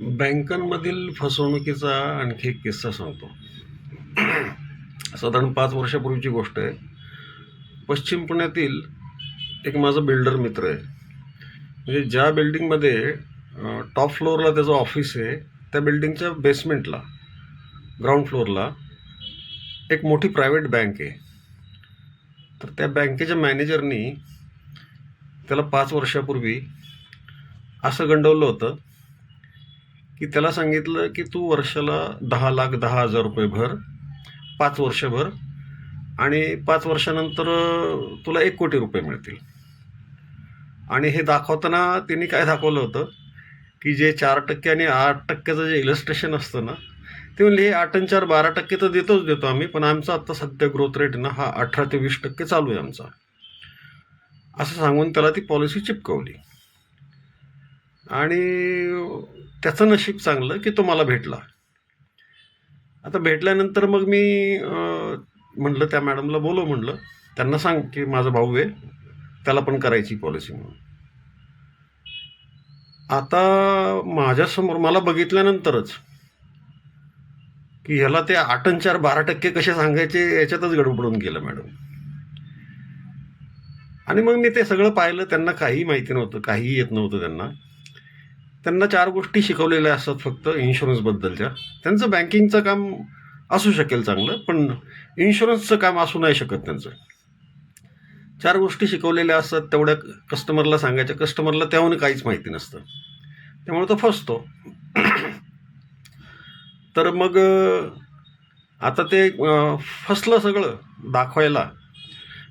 बँकांमधील फसवणुकीचा आणखी एक किस्सा सांगतो. साधारण पाच वर्षापूर्वीची गोष्ट आहे. पश्चिम पुण्यातील एक माझा बिल्डर मित्र आहे. म्हणजे ज्या बिल्डिंगमध्ये टॉप फ्लोअरला त्याचं ऑफिस आहे त्या बिल्डिंगच्या बेसमेंटला ग्राउंड फ्लोअरला एक मोठी प्रायव्हेट बँक आहे. तर त्या बँकेच्या मॅनेजरनी त्याला पाच वर्षापूर्वी असं गंडवलं होतं. की त्याला सांगितलं की तू वर्षाला दहा लाख दहा हजार रुपये भर पाच वर्ष भर आणि पाच वर्षानंतर तुला एक कोटी रुपये मिळतील. आणि हे दाखवताना त्यांनी काय दाखवलं होतं की जे चार टक्के आणि आठ टक्क्याचं जे इलस्ट्रेशन असतं ना ते म्हणले हे आठ आणि चार बारा टक्के तर देतोच देतो आम्ही पण आमचा आत्ता सध्या ग्रोथ रेट ना हा अठरा ते वीस टक्के चालू आहे आमचा. असं सांगून त्याला ती पॉलिसी चिपकवली. आणि त्याचं नशीब चांगलं की तो मला भेटला. आता भेटल्यानंतर मग मी म्हटलं त्या मॅडमला बोलव म्हटलं त्यांना सांग की माझा भाऊ आहे त्याला पण करायची पॉलिसी म्हणून. आता माझ्यासमोर मला बघितल्यानंतरच की ह्याला ते आठ आणि चार बारा टक्के कसे सांगायचे याच्यातच गडबडून गेलं मॅडम. आणि मग मी ते सगळं पाहिलं त्यांना काही माहिती नव्हतं काहीही येत नव्हतं त्यांना. त्यांना चार गोष्टी शिकवलेल्या असतात फक्त इन्शुरन्सबद्दलच्या त्यांचं बँकिंगचं काम असू शकेल चांगलं पण इन्शुरन्सचं काम असू नाही शकत त्यांचं. चार गोष्टी शिकवलेल्या असतात तेवढ्या कस्टमरला सांगायच्या. कस्टमरला त्याहून काहीच माहिती नसतं. त्यामुळे तो फसतो. तर मग आता ते फसलं सगळं दाखवायला.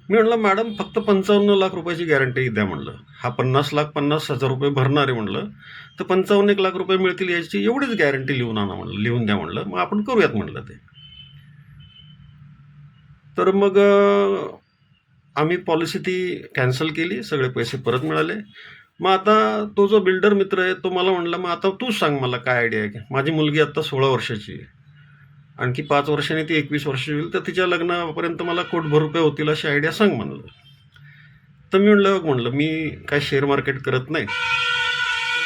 मी म्हणलं मॅडम फक्त पंचावन्न लाख रुपयाची गॅरंटी द्या म्हणलं. हा पन्नास लाख पन्नास हजार रुपये भरणार आहे म्हणलं तर पंचावन्न एक लाख रुपये मिळतील याची एवढीच गॅरंटी लिहून आणा म्हणलं लिहून द्या म्हणलं मग आपण करूयात म्हणलं ते. तर मग आम्ही पॉलिसी ती कॅन्सल केली सगळे पैसे परत मिळाले. मग आता तो जो बिल्डर मित्र आहे तो मला म्हणला मग आता तूच सांग मला काय आयडिया आहे की माझी मुलगी आत्ता सोळा वर्षाची आहे. आणखी पाच वर्षांनी ती एकवीस वर्ष होईल तर तिच्या लग्नापर्यंत मला कोटभर रुपये होतील अशी आयडिया सांग म्हणलं. तर मी म्हणलं म्हणलं मी काय शेअर मार्केट करत नाही.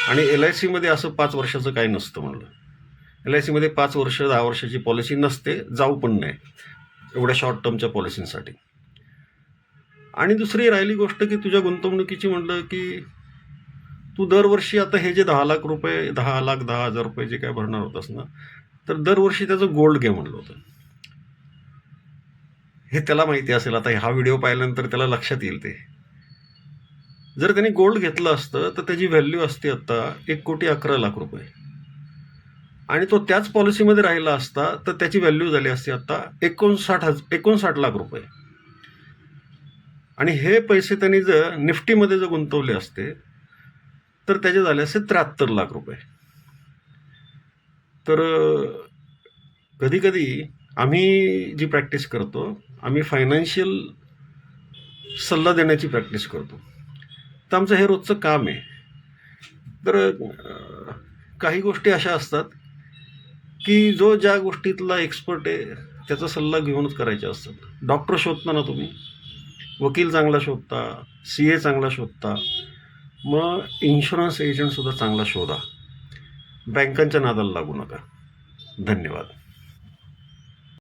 आणि एल आय सीमध्ये असं पाच वर्षाचं काय नसतं म्हणलं. एल आय सीमध्ये पाच वर्ष दहा वर्षाची पॉलिसी नसते जाऊ पण नाही एवढ्या शॉर्ट टर्मच्या पॉलिसींसाठी आणि दुसरी राहिली गोष्ट की तुझ्या गुंतवणुकीची म्हणलं की तू दरवर्षी आता हे जे दहा लाख रुपये दहा लाख दहा हजार रुपये जे काय भरणार होतास ना तर दरवर्षी त्याचं गोल्ड घे म्हणलं होतं. हे त्याला माहिती असेल. आता हा व्हिडिओ पाहिल्यानंतर त्याला लक्षात येईल ते. जर त्याने गोल्ड घेतलं असतं तर त्याची व्हॅल्यू असते आत्ता एक कोटी अकरा लाख रुपये. आणि तो त्याच पॉलिसीमध्ये राहिला असता तर त्याची व्हॅल्यू झाली असते आत्ता एकोणसाठ हज एकोणसाठ लाख रुपये. आणि हे पैसे त्यांनी जर निफ्टीमध्ये जर गुंतवले असते तर त्याचे झाले असते त्र्याहत्तर लाख रुपये. तर कधीकधी आम्ही जी प्रॅक्टिस करतो आम्ही फायनान्शियल सल्ला देण्याची प्रॅक्टिस करतो. तर आमचं हे रोजचं काम आहे. तर काही गोष्टी अशा असतात की जो ज्या गोष्टीतला एक्सपर्ट आहे त्याचा सल्ला घेऊनच करायचे असतात. डॉक्टर शोधता ना तुम्ही. वकील चांगला शोधता सी ए चांगला शोधता. मग इन्शुरन्स एजंटसुद्धा चांगला शोधा. बँकांच्या नादाला लागू नका. धन्यवाद.